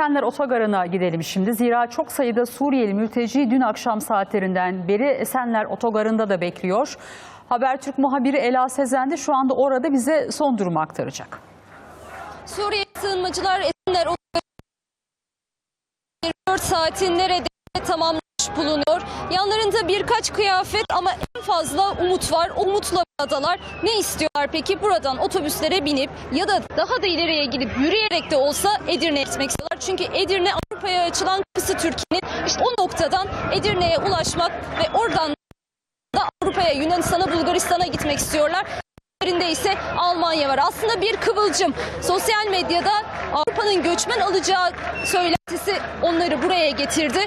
Esenler Otogarı'na gidelim şimdi. Zira çok sayıda Suriyeli mülteci dün akşam saatlerinden beri Esenler Otogarı'nda da bekliyor. Habertürk muhabiri Ela Sezen de şu anda orada bize son durumu aktaracak. Suriye sığınmacılar Esenler Otogarı 24 saatin neredeyse tamamlamış bulunuyor. Yanlarında birkaç kıyafet ama fazla umut var. Umutla buradalar. Ne istiyorlar peki? Buradan otobüslere binip ya da daha da ileriye gidip yürüyerek de olsa Edirne'ye gitmek istiyorlar. Çünkü Edirne Avrupa'ya açılan kapısı Türkiye'nin. İşte o noktadan Edirne'ye ulaşmak ve oradan da Avrupa'ya, Yunanistan'a, Bulgaristan'a gitmek istiyorlar. Üzerinde ise Almanya var. Aslında bir kıvılcım. Sosyal medyada Avrupa'nın göçmen alacağı söylentisi onları buraya getirdi.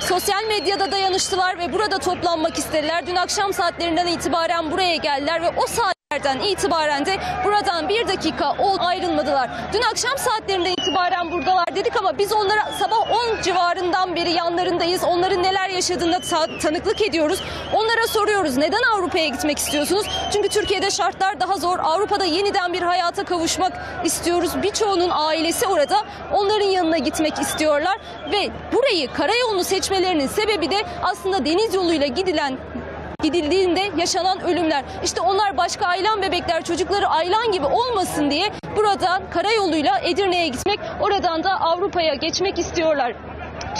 Sosyal medyada dayanıştılar ve burada toplanmak istediler. Dün akşam saatlerinden itibaren buraya geldiler ve o saatlerden itibaren de buradan bir dakika ayrılmadılar. Dün akşam saatlerinden itibaren buradalar dedik ama biz onlara sabah 10 civarından beri yanlarındayız. Onların neler yaşadığına ta- tanıklık ediyoruz. Onlara soruyoruz neden Avrupa'ya gitmek istiyorsunuz? Çünkü Türkiye'de şartlar daha zor. Avrupa'da yeniden bir hayata kavuşmak istiyoruz. Birçoğunun ailesi orada. Onların yanına gitmek istiyorlar ve burayı karayolunu seçmelerinin sebebi de aslında deniz yoluyla gidilen gidildiğinde yaşanan ölümler. İşte onlar başka aylan bebekler, çocukları aylan gibi olmasın diye buradan karayoluyla Edirne'ye gitmek, oradan da Avrupa'ya geçmek istiyorlar.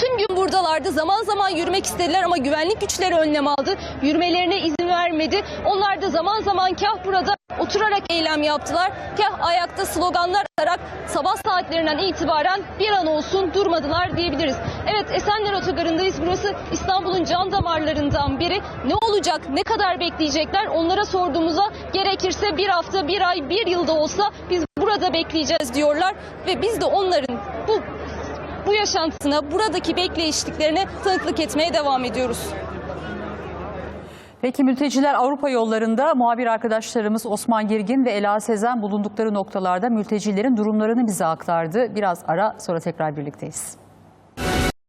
Tüm gün buradalardı. Zaman zaman yürümek istediler ama güvenlik güçleri önlem aldı. Yürümelerine izin vermedi. Onlar da zaman zaman kah burada oturarak eylem yaptılar. Kah ayakta sloganlar atarak sabah saatlerinden itibaren bir an olsun durmadılar diyebiliriz. Evet Esenler Otogarı'ndayız. Burası İstanbul'un can damarlarından biri. Ne olacak, ne kadar bekleyecekler onlara sorduğumuzda gerekirse bir hafta, bir ay, bir yılda olsa biz burada bekleyeceğiz diyorlar. Ve biz de onların bu bu yaşantısına, buradaki bekleyişliklerine tanıklık etmeye devam ediyoruz. Peki mülteciler Avrupa yollarında muhabir arkadaşlarımız Osman Girgin ve Ela Sezen bulundukları noktalarda mültecilerin durumlarını bize aktardı. Biraz ara sonra tekrar birlikteyiz.